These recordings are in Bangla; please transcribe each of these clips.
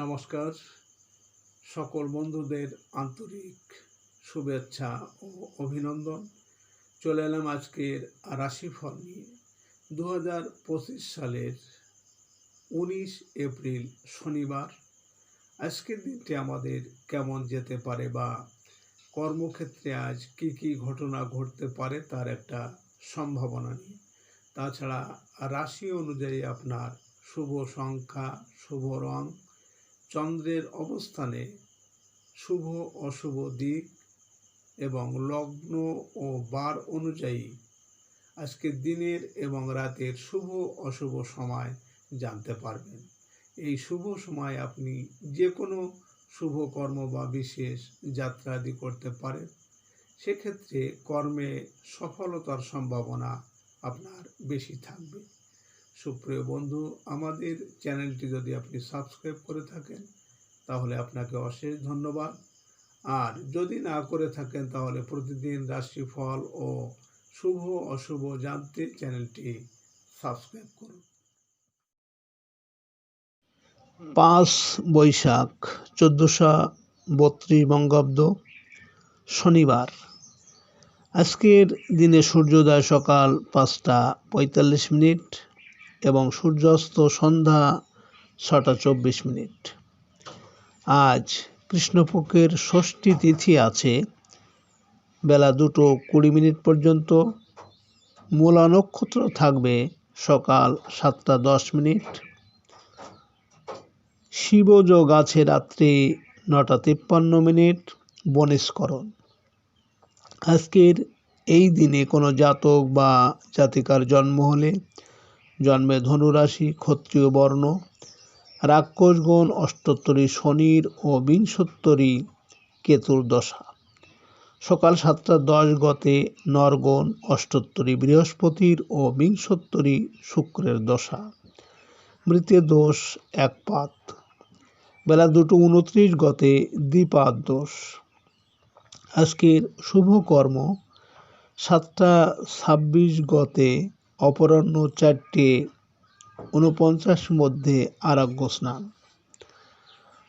নমস্কার। সকল বন্ধুদের আন্তরিক শুভেচ্ছা ও অভিনন্দন। চলে এলাম আজকের রাশিফল নিয়ে। দু হাজার পঁচিশ সালের উনিশ এপ্রিল শনিবার। আজকের দিনটি আমাদের কেমন যেতে পারে বা কর্মক্ষেত্রে আজ কি কি ঘটনা ঘটতে পারে তার একটা সম্ভাবনা নিয়ে। তাছাড়া রাশি অনুযায়ী আপনার শুভ সংখ্যা, শুভ রং চন্দ্রের অবস্থানে শুভ অশুভ দিক এবং লগ্ন ও বার অনুযায়ী আজকের দিনের এবং রাতের শুভ অশুভ সময় জানতে পারবেন। এই শুভ সময় আপনি যে কোনো শুভ কর্ম বা বিশেষ যাত্রা আদি করতে পারেন। সেক্ষেত্রে কর্মে সফলতার সম্ভাবনা আপনার বেশি থাকবে। সুপ্রিয় বন্ধু, আমাদের চ্যানেলটি যদি আপনি সাবস্ক্রাইব করে থাকেন, তাহলে আপনাকে অশেষ ধন্যবাদ। আর যদি না করে থাকেন, তাহলে প্রতিদিন রাশিফল ও শুভ অশুভ জানতে চ্যানেলটি সাবস্ক্রাইব করুন। পাঁচ বৈশাখ, চোদ্দোশো বত্রিশ বঙ্গাব্দ শনিবার। আজকের দিনে সূর্যোদয় সকাল পাঁচটা পঁয়তাল্লিশ মিনিট। এবং সূর্যাস্ত সন্ধ্যা ছটা চব্বিশ মিনিট। আজ কৃষ্ণপক্ষের ষষ্ঠী তিথি আছে, বেলা দুটো কুড়ি মিনিট পর্যন্ত। মূলা নক্ষত্র থাকবে সকাল সাতটা দশ মিনিট। শিবযোগ আছে রাত্রি নটা তিপ্পান্ন মিনিট বনিষ্করণ আজকের এই দিনে কোনো জাতক বা জাতিকার জন্ম হলে জন্মে ধনুরাশি, ক্ষত্রিয় বর্ণ, রাক্ষসগণ, অষ্টোত্তরী শনির ও বিংশোত্তরী কেতুর দশা। সকাল সাতটা দশ গতে নরগণ, অষ্টোত্তরী বৃহস্পতির ও বিংশোত্তরী শুক্রের দশা। মৃতের দোষ এক পাত। বেলা দুটো উনত্রিশ গতে দ্বিপাত দোষ। আজকের শুভ কর্ম সাতটা ছাব্বিশ গতে অপরাহ্ন চারটে উনপঞ্চাশ মধ্যে আরোগ্য স্নান।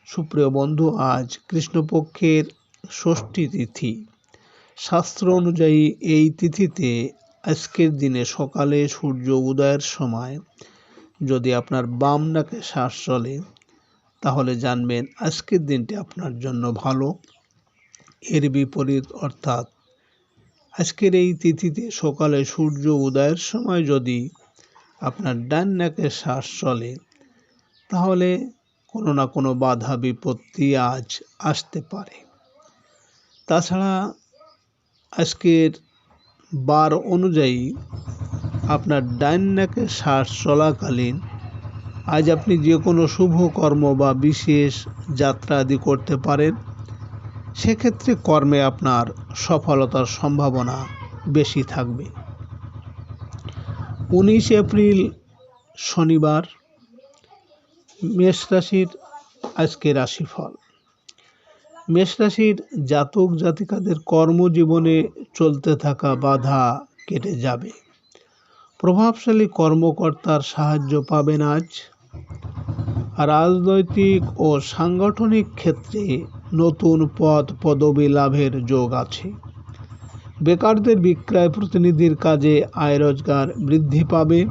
সুপ্রিয় বন্ধু, আজ কৃষ্ণপক্ষের ষষ্ঠী তিথি। শাস্ত্র অনুযায়ী এই তিথিতে আজকের দিনে সকালে সূর্য উদয়ের সময় যদি আপনার বাম নাকে শ্বাস চলে, তাহলে জানবেন আজকের দিনটি আপনার জন্য ভালো। এর বিপরীত অর্থাৎ আজকের এই তিথিতে সকালে সূর্য উদয়ের সময় যদি আপনার ডান নাকে শ্বাস চলে, তাহলে কোনো না কোনো বাধা বিপত্তি আজ আসতে পারে। তাছাড়া আজকের বার অনুযায়ী আপনার ডান নাকে শ্বাস চলাকালীন আজ আপনি যে কোনো শুভ কর্ম বা বিশেষ যাত্রা আদি করতে পারেন। সেক্ষেত্রে কর্মে আপনার সফলতার সম্ভাবনা বেশি থাকবে। উনিশ এপ্রিল শনিবার, মেষ রাশির আজকে রাশিফল। মেষ রাশির জাতক জাতিকাদের কর্মজীবনে চলতে থাকা বাধা কেটে যাবে। প্রভাবশালী কর্মকর্তার সাহায্য পাবেন আজ। রাজনৈতিক ও সাংগঠনিক ক্ষেত্রে নতুন পদ পদবি লাভের যোগ আছে। বেকারদের বিক্রয় প্রতিনিধির কাজে আয় রোজগার বৃদ্ধি পাবে।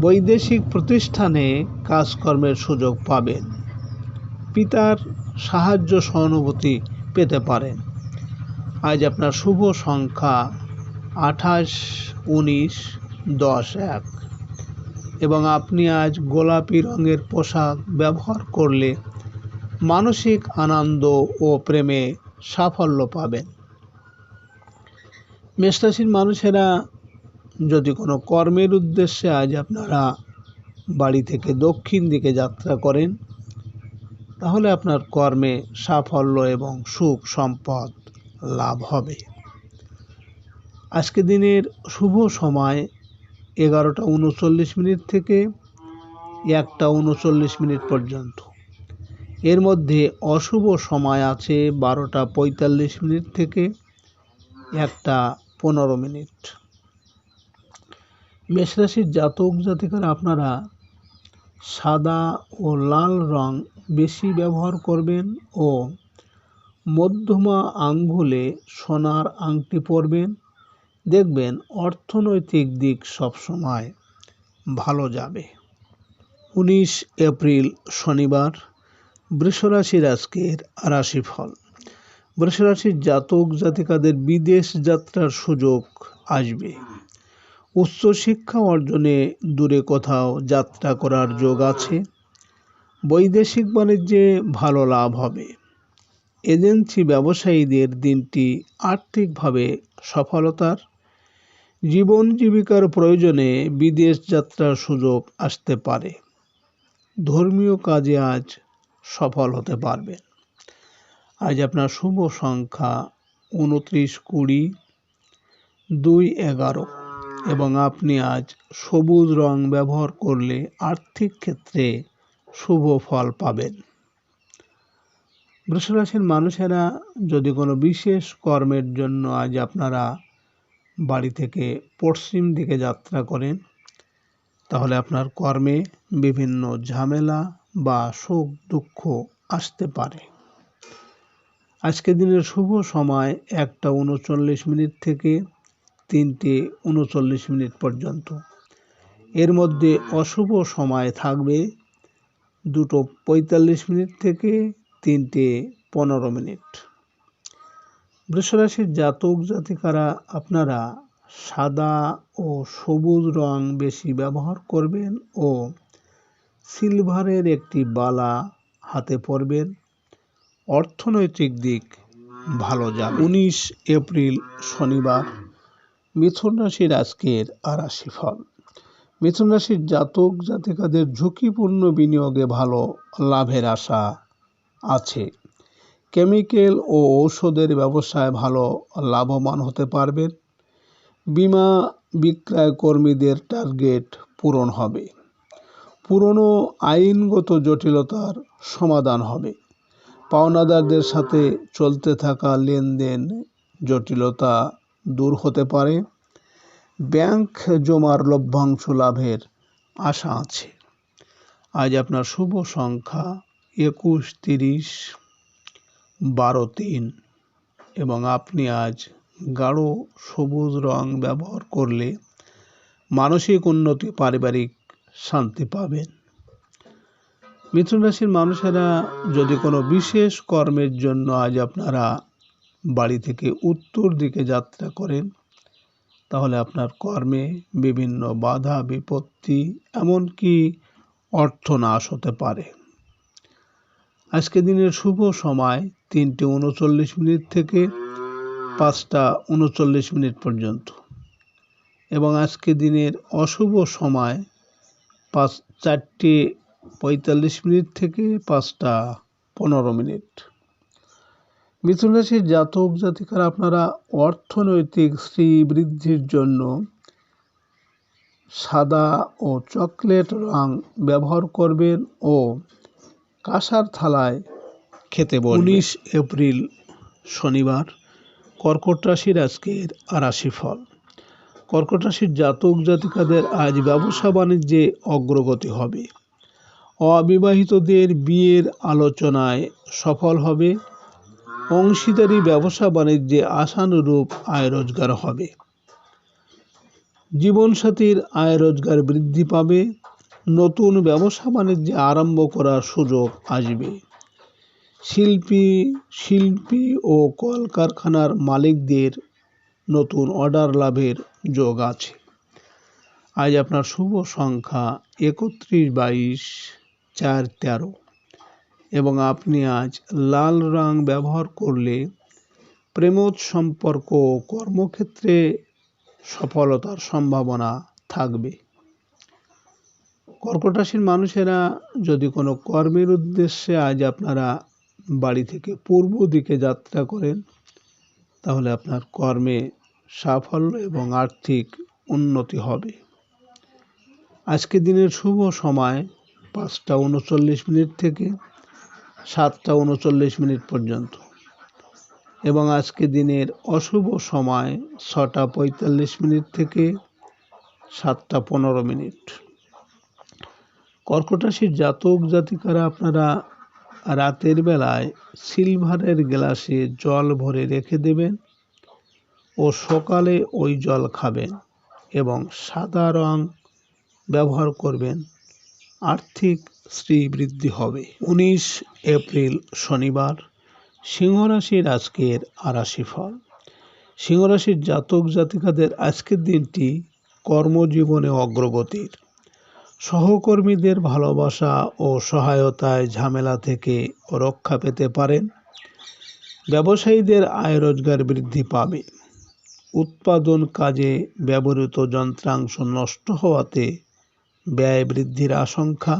বৈদেশিক প্রতিষ্ঠানে কাজকর্মের সুযোগ পাবেন। পিতার সাহায্য সহানুভূতি পেতে পারেন। আজ আপনার শুভ সংখ্যা আঠাশ, উনিশ, দশ, এক। এবং আপনি আজ গোলাপি রঙের পোশাক ব্যবহার করলে মানসিক আনন্দ ও প্রেমে সাফল্য পাবেন। মেষরাশির মানুষেরা যদি কোনো কর্মের উদ্দেশ্যে আজ আপনারা বাড়ি থেকে দক্ষিণ দিকে যাত্রা করেন, তাহলে আপনার কর্মে সাফল্য এবং সুখ সম্পদ লাভ হবে। আজকে দিনের শুভ সময় এগারোটা উনচল্লিশ মিনিট থেকে একটা উনচল্লিশ মিনিট পর্যন্ত। এর মধ্যে অশুভ সময় আছে বারোটা পঁয়তাল্লিশ মিনিট থেকে একটা পনেরো মিনিট। মেষরাশির জাতক জাতিকারা, আপনারা সাদা ও লাল রং বেশি ব্যবহার করবেন ও মধ্যমা আঙ্গুলে সোনার আংটি পরবেন। দেখবেন অর্থনৈতিক দিক সবসময় ভালো যাবে। উনিশ এপ্রিল শনিবার। বৃষরাশির আজকের রাশিফল। বৃষরাশির জাতক জাতিকাদের বিদেশ যাত্রার সুযোগ আসবে। উচ্চশিক্ষা অর্জনে দূরে কোথাও যাত্রা করার যোগ আছে। বৈদেশিক বাণিজ্যে ভালো লাভ হবে। এজেন্সি ব্যবসায়ীদের দিনটি আর্থিকভাবে সফলতার। জীবন জীবিকার প্রয়োজনে বিদেশ যাত্রার সুযোগ আসতে পারে। ধর্মীয় কাজে আজ সফল হতে পারবেন আজ আপনার শুভ সংখ্যা উনত্রিশ, কুড়ি, দুই, এগারো এবং আপনি আজ সবুজ রং ব্যবহার করলে আর্থিক ক্ষেত্রে শুভ ফল পাবেন। বৃষরাশির মানুষেরা যদি কোনো বিশেষ কর্মের জন্য আজ আপনারা বাড়ি থেকে পশ্চিম দিকে যাত্রা করেন, তাহলে আপনার কর্মে বিভিন্ন ঝামেলা বা শোক দুঃখ আসতে পারে। আজকের দিনের শুভ সময় একটা উনচল্লিশ মিনিট থেকে তিনটে উনচল্লিশ মিনিট পর্যন্ত। এর মধ্যে অশুভ সময় থাকবে দুটো পঁয়তাল্লিশ মিনিট থেকে তিনটে পনেরো মিনিট। বৃষরাশির জাতক জাতিকারা, আপনারা সাদা ও সবুজ রং বেশি ব্যবহার করবেন ও সিলভারের একটি বালা হাতে পরবেন অর্থনৈতিক দিক ভালো যাবে উনিশ এপ্রিল শনিবার, মিথুন রাশির আজকের আরাশি ফল মিথুন রাশির জাতক জাতিকাদের ঝুঁকিপূর্ণ বিনিয়োগে ভালো লাভের আশা আছে। কেমিক্যাল ও ঔষধের ব্যবসায় ভালো লাভবান হতে পারবেন। বিমা বিক্রয় কর্মীদের টার্গেট পূরণ হবে। পুরনো আইনগত জটিলতার সমাধান হবে। পাওনাদারদের সাথে চলতে থাকা লেনদেন জটিলতা দূর হতে পারে। ব্যাংক জমার লভ্যাংশ লাভের আশা আছে। আজ আপনার শুভ সংখ্যা একুশ, তিরিশ, বারো, তিন এবং আপনি আজ গাঢ় সবুজ রং ব্যবহার করলে মানসিক উন্নতি, পারিবারিক শান্তি পাবেন। মিথুন রাশির মানুষেরা যদি কোনো বিশেষ কর্মের জন্য আজ আপনারা বাড়ি থেকে উত্তর দিকে যাত্রা করেন, তাহলে আপনার কর্মে বিভিন্ন বাধা, বিপত্তি, এমনকি অর্থনাশ হতে পারে। আজকে দিনের শুভ সময় তিনটে উনচল্লিশ মিনিট থেকে পাঁচটা উনচল্লিশ মিনিট পর্যন্ত। এবং আজকে দিনের অশুভ সময় পাঁচ চারটে পঁয়তাল্লিশ মিনিট থেকে পাঁচটা পনেরো মিনিট। মিথুন রাশির জাতক জাতিকারা আপনারা অর্থনৈতিক শ্রীবৃদ্ধির জন্য সাদা ও চকলেট রং ব্যবহার করবেন ও কাঁসার থালায় খেতে উনিশ এপ্রিল শনিবার কর্কট রাশির আজকের আরাশি ফল কর্কট রাশির জাতক জাতিকাদের আজ ব্যবসা বাণিজ্যে অগ্রগতি হবে। অবিবাহিতদের বিয়ের আলোচনায় সফল হবে। অংশীদারি ব্যবসা বাণিজ্যে আশানুরূপ আয় রোজগার হবে। জীবনসাথীর আয় রোজগার বৃদ্ধি পাবে। নতুন ব্যবসা বাণিজ্যে আরম্ভ করার সুযোগ আসবে। শিল্পী শিল্পী ও কলকারখানার মালিকদের নতুন অর্ডার লাভের যোগ আছে। আজ আপনার শুভ সংখ্যা একত্রিশ বাইশ চার তেরো। এবং আপনি আজ লাল রং ব্যবহার করলে প্রেমোদ সম্পর্ক কর্মক্ষেত্রে সফলতার সম্ভাবনা থাকবে। কর্কট রাশির মানুষেরা যদি কোনো কর্মের উদ্দেশ্যে আজ আপনারা বাড়ি থেকে পূর্ব দিকে যাত্রা করেন, তাহলে আপনার কর্মে সাফল্য এবং আর্থিক উন্নতি হবে। আজকে দিনের শুভ সময় পাঁচটা উনচল্লিশ মিনিট থেকে সাতটা উনচল্লিশ মিনিট পর্যন্ত এবং আজকে দিনের অশুভ সময় ছটা পঁয়তাল্লিশ মিনিট থেকে সাতটা পনেরো মিনিট। কর্কট রাশির জাতক জাতিকারা আপনারা রাতের বেলায় সিলভারের গ্লাসে জল ভরে রেখে দেবেন। ও সকালে ওই জল খাবেন এবং সাদা রং ব্যবহার করবেন। আর্থিক শ্রীবৃদ্ধি হবে। উনিশ এপ্রিল শনিবার সিংহ রাশির আজকের আরাশি ফল সিংহ রাশির জাতক জাতিকাদের আজকের দিনটি কর্মজীবনে অগ্রগতির। সহকর্মীদের ভালোবাসা ও সহায়তায় ঝামেলা থেকে রক্ষা পেতে পারেন। ব্যবসায়ীদের আয় রোজগার বৃদ্ধি পাবে। উৎপাদন কাজে ব্যবহৃত যন্ত্রাংশ নষ্ট হওয়াতে ব্যয় বৃদ্ধির আশঙ্কা।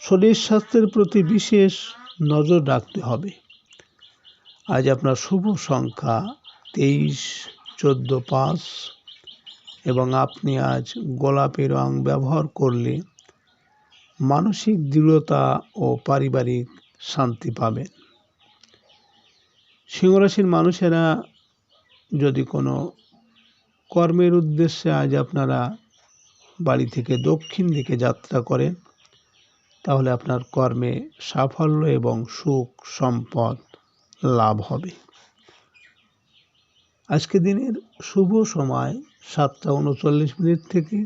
শরীর স্বাস্থ্যের প্রতি বিশেষ নজর রাখতে হবে। আজ আপনার শুভ সংখ্যা তেইশ, চোদ্দ, পাঁচ এবং আপনি আজ গোলাপি রং ব্যবহার করলে মানসিক দৃঢ়তা ও পারিবারিক শান্তি পাবেন। সিংহরাশির মানুষেরা যদি কোনো কর্মের উদ্দেশ্যে আজ আপনারা বাড়ি থেকে দক্ষিণ দিকে যাত্রা করেন, তাহলে আপনার কর্মে সাফল্য এবং সুখ, সম্পদ লাভ হবে। আজকে দিনের শুভ সময় সাতটা উনচল্লিশ মিনিট থেকে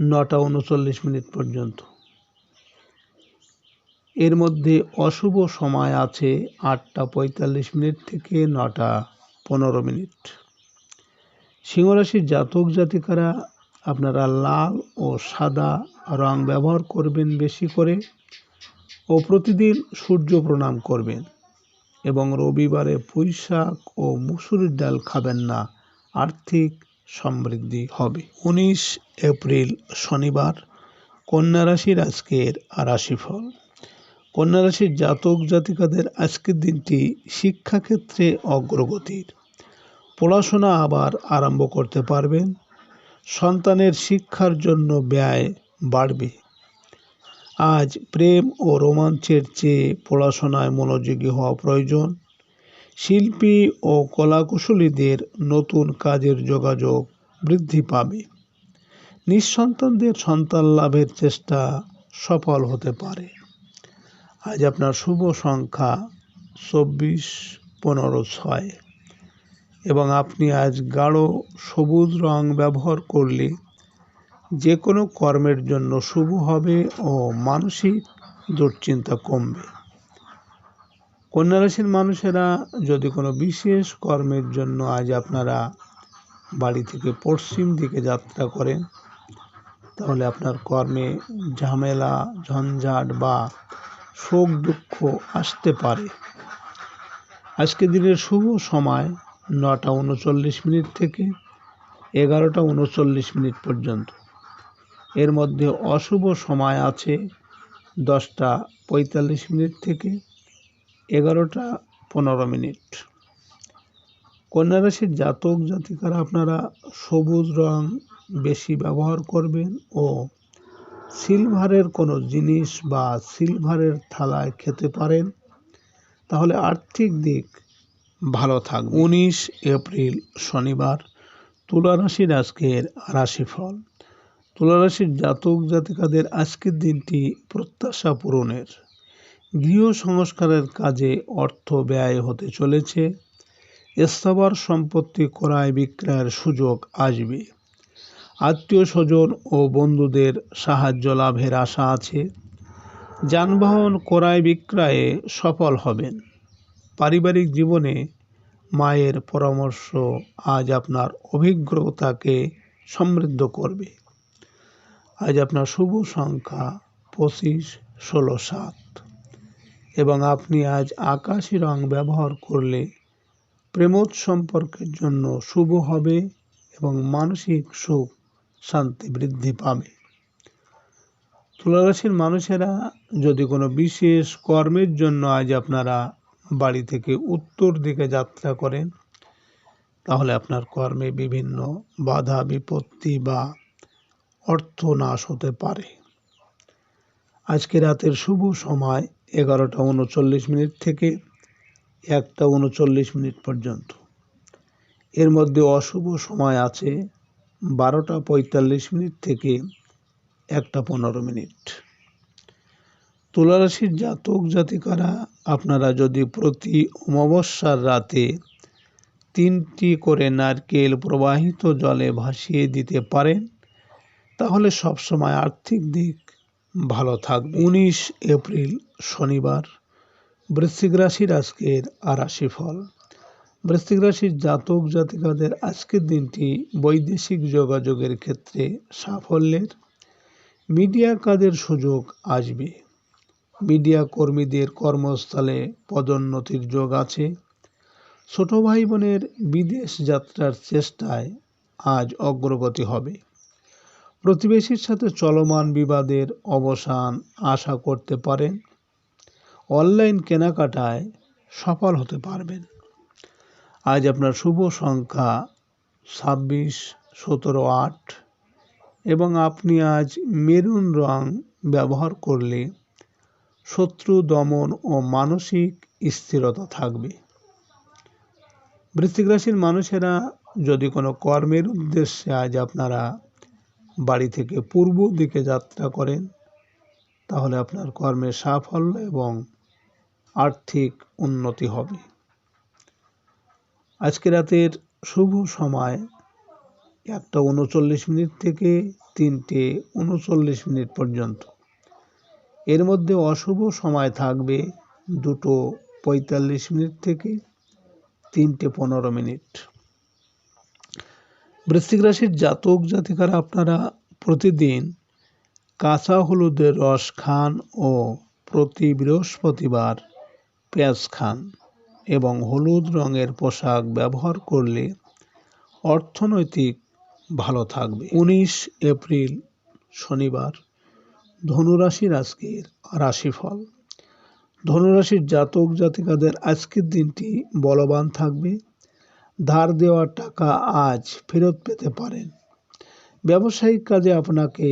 নটা উনচল্লিশ মিনিট পর্যন্ত। এর মধ্যে অশুভ সময় আছে আটটা পঁয়তাল্লিশ মিনিট থেকে নটা পনেরো মিনিট। সিংহরাশির জাতক জাতিকারা, আপনারা লাল ও সাদা রং ব্যবহার করবেন বেশি করে ও প্রতিদিন সূর্য প্রণাম করবেন এবং রবিবারে পুঁই শাক ও মুসুরির ডাল খাবেন না, আর্থিক সমৃদ্ধি হবে। উনিশ এপ্রিল শনিবার, কন্যা রাশির আজকের রাশিফল। কন্যা রাশির জাতক জাতিকাদের আজকের দিনটি শিক্ষাক্ষেত্রে অগ্রগতির। পড়াশোনা আবার আরম্ভ করতে পারবেন। সন্তানের শিক্ষার জন্য ব্যয় বাড়বে। আজ প্রেম ও রোমাঞ্চের চেয়ে পড়াশোনায় মনোযোগী হওয়া প্রয়োজন। শিল্পী ও কলাকুশলীদের নতুন কাজের যোগাযোগ বৃদ্ধি পাবে। নিঃসন্তানদের সন্তান লাভের চেষ্টা সফল হতে পারে। আজ আপনার শুভ সংখ্যা চব্বিশ, পনেরো, ছয়। এবং আপনি আজ গাঢ় সবুজ রং ব্যবহার করলে যে কোনো কর্মের জন্য শুভ হবে ও মানসিক দুশ্চিন্তা কমবে। কন্যা রাশির মানুষেরা যদি কোনো বিশেষ কর্মের জন্য আজ আপনারা বাড়ি থেকে পশ্চিম দিকে যাত্রা করেন, তাহলে আপনার কর্মে ঝামেলা, ঝঞ্ঝাট বা শোক দুঃখ আসতে পারে। আজকে দিনের শুভ সময় নটা উনচল্লিশ মিনিট থেকে এগারোটা উনচল্লিশ মিনিট পর্যন্ত। এর মধ্যে অশুভ সময় আছে দশটা পঁয়তাল্লিশ মিনিট থেকে এগারোটা পনেরো মিনিট। কন্যা রাশির জাতক জাতিকারা আপনারা সবুজ রং বেশি ব্যবহার করবেন ও সিলভারের কোনো জিনিস বা সিলভারের থালায় খেতে পারেন, তাহলে আর্থিক দিক ভালো থাকবে উনিশ এপ্রিল, শনিবার তুলা রাশির আজকের রাশিফল। তুলা রাশির জাতক জাতিকাদের আজকের দিনটি প্রত্যাশা পূরণের। গৃহ সংস্কারের কাজে অর্থ ব্যয় হতে চলেছে। স্থাবর সম্পত্তি ক্রয় বিক্রয়ের সুযোগ আসবে। আত্মীয় স্বজন ও বন্ধুদের সাহায্য লাভের আশা আছে। যানবাহন ক্রয় বিক্রয়ে সফল হবেন। পারিবারিক জীবনে মায়ের পরামর্শ আজ আপনার অভিজ্ঞতাকে সমৃদ্ধ করবে। আজ আপনার শুভ সংখ্যা পঁচিশ, ষোলো, সাত। এবং আপনি আজ আকাশি রং ব্যবহার করলে প্রেমোৎ সম্পর্কের জন্য শুভ হবে এবং মানসিক সুখ শান্তি বৃদ্ধি পাবে। তুলারাশির মানুষেরা যদি কোনো বিশেষ কর্মের জন্য আজ আপনারা বাড়ি থেকে উত্তর দিকে যাত্রা করেন, তাহলে আপনার কর্মে বিভিন্ন বাধা, বিপত্তি বা অর্থ নাশ হতে পারে। আজকে রাতের শুভ সময় এগারোটা উনচল্লিশ মিনিট থেকে একটা উনচল্লিশ মিনিট পর্যন্ত। এর মধ্যে অশুভ সময় আছে বারোটা পঁয়তাল্লিশ মিনিট থেকে একটা পনেরো মিনিট। তুলারাশির জাতক জাতিকারা, আপনারা যদি প্রতি অমাবস্যার রাতে তিনটি করে নারকেল প্রবাহিত জলে ভাসিয়ে দিতে পারেন, তাহলে সবসময় আর্থিক দিক ভালো থাকবে। উনিশ এপ্রিল শনিবার, বৃশ্চিক রাশির আজকের রাশিফল বৃশ্চিক রাশির জাতক জাতিকাদের আজকের দিনটি বৈদেশিক যোগাযোগের ক্ষেত্রে সাফল্যের। মিডিয়া কাজের সুযোগ আসবে। মিডিয়া কর্মীদের কর্মস্থলে পদোন্নতির যোগ আছে। ছোট ভাই বোনের বিদেশ যাত্রার চেষ্টায় আজ অগ্রগতি হবে। প্রতিবেশীর সাথে চলমান বিবাদের অবসান আশা করতে পারেন। অনলাইন কেনাকাটায় সফল হতে পারবেন। আজ আপনার শুভ সংখ্যা ছাব্বিশ, সতেরো, আট এবং আপনি আজ মেরুন রং ব্যবহার করলে শত্রু, দমন ও মানসিক স্থিরতা থাকবে। বৃশ্চিক রাশির মানুষেরা যদি কোনো কর্মের উদ্দেশ্যে আজ আপনারা বাড়ি থেকে পূর্ব দিকে যাত্রা করেন, তাহলে আপনার কর্মের সাফল্য এবং আর্থিক উন্নতি হবে। আজকে রাতের শুভ সময়। একটা উনচল্লিশ মিনিট থেকে তিনটে উনচল্লিশ মিনিট পর্যন্ত। এর মধ্যে অশুভ সময় থাকবে দুটো পঁয়তাল্লিশ মিনিট থেকে তিনটে পনেরো মিনিট। বৃশ্চিক রাশির জাতক জাতিকারা আপনারা প্রতিদিন কাঁচা হলুদের রস খান ও প্রতি বৃহস্পতিবার পেঁয়াজ খান। এবং হলুদ রঙের পোশাক ব্যবহার করলে অর্থনৈতিক ভালো থাকবে। উনিশ এপ্রিল, শনিবার, ধনুরাশির আজকের রাশিফল। ধনুরাশির জাতক জাতিকাদের আজকের দিনটি বলবান থাকবে। ধার দেওয়া টাকা আজ ফেরত পেতে পারেন। ব্যবসায়িক কাজে আপনাকে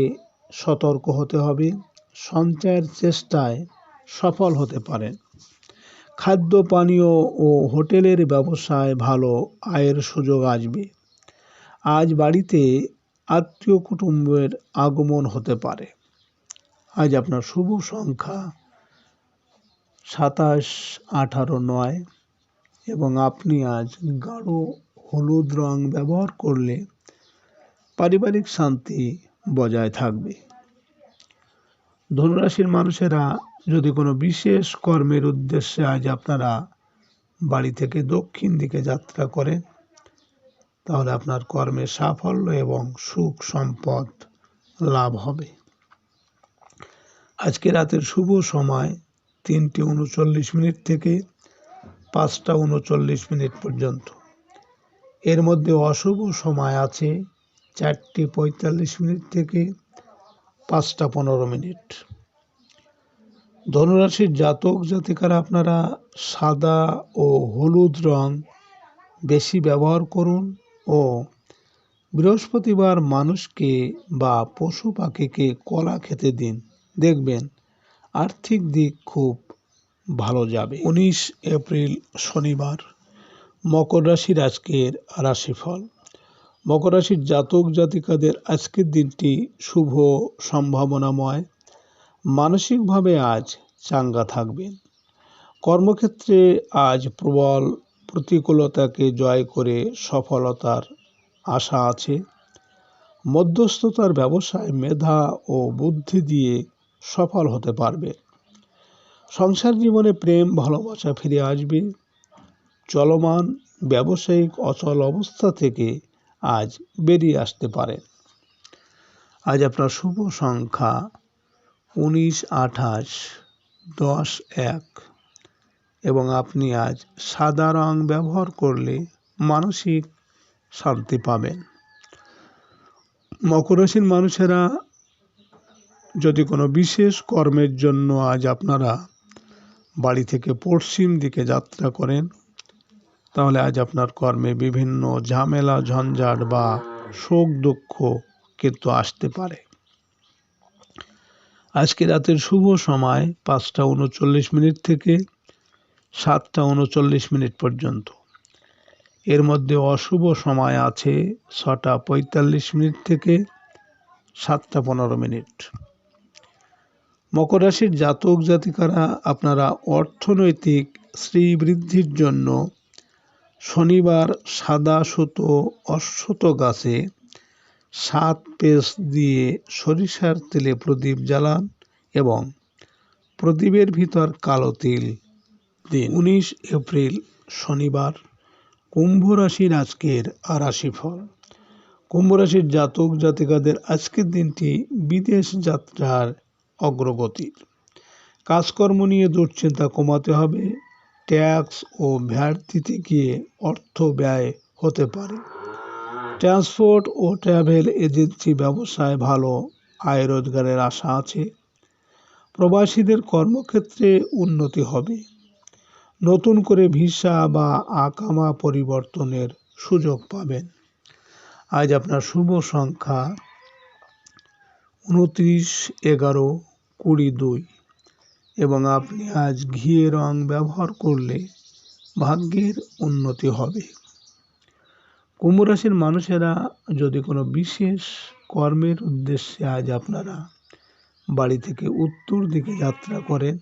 সতর্ক হতে হবে। সঞ্চয়ের চেষ্টায় সফল হতে পারেন। খাদ্য পানীয় ও হোটেলের ব্যবসায় ভালো আয়ের সুযোগ আসবে। আজ বাড়িতে আত্মীয় কুটুম্বের আগমন হতে পারে। আজ আপনার শুভ সংখ্যা সাতাশ, আঠারো, নয় এবং আপনি আজ গাঢ় হলুদ রং ব্যবহার করলে পারিবারিক শান্তি বজায় থাকবে। ধনুরাশির মানুষেরা যদি কোনো বিশেষ কর্মের উদ্দেশ্যে আজ আপনারা বাড়ি থেকে দক্ষিণ দিকে যাত্রা করেন, তাহলে আপনার কর্মে সাফল্য এবং সুখ সম্পদ লাভ হবে। আজকে রাতের শুভ সময় তিনটে উনচল্লিশ মিনিট থেকে পাঁচটা উনচল্লিশ মিনিট পর্যন্ত। এর মধ্যে অশুভ সময় আছে চারটে পঁয়তাল্লিশ মিনিট থেকে পাঁচটা পনেরো মিনিট। ধনুরাশির জাতক জাতিকারা আপনারা সাদা ও হলুদ রং বেশি ব্যবহার করুন ও বৃহস্পতিবার মানুষকে বা পশু পাখিকে কলা খেতে দিন। দেখবেন আর্থিক দিক খুব ভালো যাবে। উনিশ এপ্রিল শনিবার মকর রাশির আজকের রাশিফল। মকর রাশির জাতক জাতিকাদের আজকের দিনটি শুভ সম্ভাবনাময়। মানসিকভাবে আজ চাঙ্গা থাকবেন কর্মক্ষেত্রে আজ প্রবল প্রতিকূলতাকে জয় করে সফলতার আশা আছে। মধ্যস্থতার ব্যবসায় মেধা ও বুদ্ধি দিয়ে সফল হতে পারবে। সংসার জীবনে প্রেম, ভালোবাসা ফিরে আসবে। চলমান, ব্যবসায়িক, অচল অবস্থা থেকে আজ বেরিয়ে আসতে পারেন আজ আপনার শুভ সংখ্যা উনিশ আঠাশ দশ এক। এবং আপনি আজ সাদা রং ব্যবহার করলে মানসিক শান্তি পাবেন। মকর রাশির মানুষেরা যদি কোনো বিশেষ কর্মের জন্য আজ আপনারা বাড়ি থেকে পশ্চিম দিকে যাত্রা করেন, তাহলে আজ আপনার কর্মে বিভিন্ন ঝামেলা, ঝঞ্ঝাট বা শোক দুঃখ কিন্তু আসতে পারে। আজকে রাতের শুভ সময় পাঁচটা উনচল্লিশ মিনিট থেকে সাতটা উনচল্লিশ মিনিট পর্যন্ত। এর মধ্যে অশুভ সময় আছে ছটা পঁয়তাল্লিশ মিনিট থেকে সাতটা পনেরো মিনিট। মকর রাশির জাতক জাতিকারা, আপনারা অর্থনৈতিক শ্রীবৃদ্ধির জন্য শনিবার সাদা সুতো অশ্বত গাছে সাত পেস দিয়ে সরিষার তেলে প্রদীপ জ্বালান এবং প্রদীপের ভিতর কালো তিল দিন। উনিশ এপ্রিল শনিবার কুম্ভ রাশির আজকের রাশিফল। কুম্ভ রাশির জাতক জাতিকাদের আজকের দিনটি বিদেশ যাত্রার অগ্রগতির কাজকর্ম নিয়ে দুশ্চিন্তা কমাতে হবে, ট্যাক্স ও ভ্যাট দিতে গিয়ে অর্থ ব্যয় হতে পারে। ট্রান্সপোর্ট ও ট্রাভেল এজেন্সি ব্যবসায় ভালো আয় রোজগারের আশা আছে। প্রবাসীদের কর্মক্ষেত্রে উন্নতি হবে। নতুন করে ভিসা বা আকামা পরিবর্তনের সুযোগ পাবেন। আজ আপনার শুভ সংখ্যা উনত্রিশ, এগারো, কুড়ি, দুই এবং আপনি আজ ঘিয়ে রং ব্যবহার করলে ভাগ্যের উন্নতি হবে। কুম্ভ রাশির মানুষেরা যদি কোনো বিশেষ কর্মের উদ্দেশ্যে আজ আপনারা বাড়ি থেকে উত্তর দিকে যাত্রা করেন,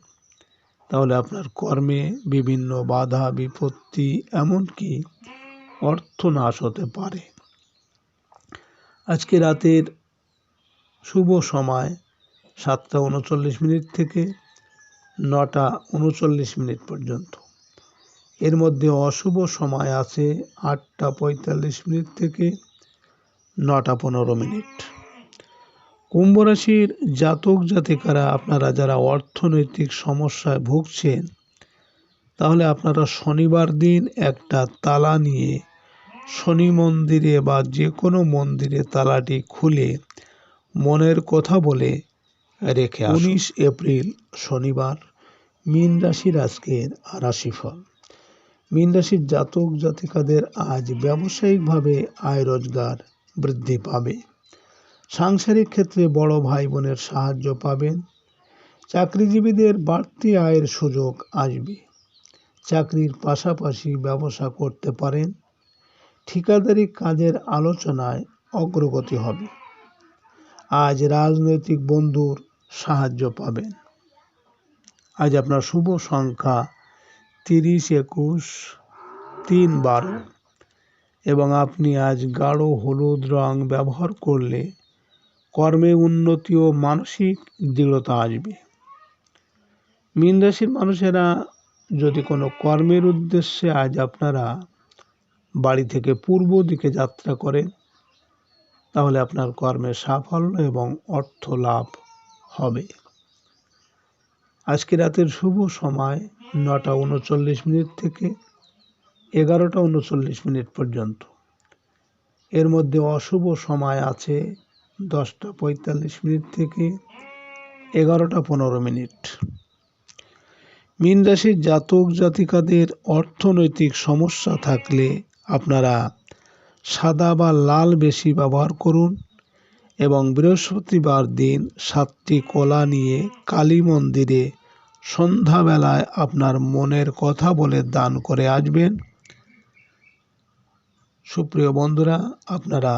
তাহলে আপনার কর্মে বিভিন্ন বাধা, বিপত্তি, এমনকি অর্থনাশ হতে পারে। আজকে রাতের শুভ সময় সাতটা উনচল্লিশ মিনিট থেকে নটা উনচল্লিশ মিনিট পর্যন্ত। এর মধ্যে অশুভ সময় আছে আটটা পঁয়তাল্লিশ মিনিট থেকে নটা পনেরো মিনিট। কুম্ভ রাশির জাতক জাতিকারা, আপনারা যারা অর্থনৈতিক সমস্যায় ভুগছেন, তাহলে আপনারা শনিবার দিন একটা তালা নিয়ে শনি মন্দিরে বা যে কোনো মন্দিরে তালাটি খুলে মনের কথা বলে রেখে উনিশ এপ্রিল শনিবার, মীন রাশির আজকের রাশিফল। মীন রাশির জাতক জাতিকাদের আজ ব্যবসায়িকভাবে আয় রোজগার বৃদ্ধি পাবে। সাংসারিক ক্ষেত্রে বড় ভাই বোনের সাহায্য পাবেন। চাকরিজীবীদের বাড়তি আয়ের সুযোগ আসবে। চাকরির পাশাপাশি ব্যবসা করতে পারেন। ঠিকাদারি কাজের আলোচনায় অগ্রগতি হবে। আজ রাজনৈতিক বন্ধুর সাহায্য পাবেন। আজ আপনার শুভ সংখ্যা তিরিশ একুশ, তিন বারো। এবং আপনি আজ গাঢ় হলুদ রং ব্যবহার করলে কর্মে উন্নতি ও মানসিক দৃঢ়তা আসবে। মীন রাশির মানুষেরা যদি কোনো কর্মের উদ্দেশ্যে আজ আপনারা বাড়ি থেকে পূর্ব দিকে যাত্রা করেন, তাহলে আপনার কর্মে সাফল্য এবং অর্থ লাভ হবে। আজকে রাতের শুভ সময় নটা উনচল্লিশ মিনিট থেকে এগারোটা উনচল্লিশ মিনিট পর্যন্ত। এর মধ্যে অশুভ সময় আছে দশটা পঁয়তাল্লিশ মিনিট থেকে এগারোটা পনেরো মিনিট। মীন রাশির জাতক জাতিকাদের অর্থনৈতিক সমস্যা থাকলে আপনারা সাদা বা লাল বেশি ব্যবহার করুন। এবং বৃহস্পতিবার দিন সাতটি কলা নিয়ে কালী মন্দিরে সন্ধ্যাবেলায় আপনার মনের কথা বলে দান করে আসবেন। সুপ্রিয় বন্ধুরা, আপনারা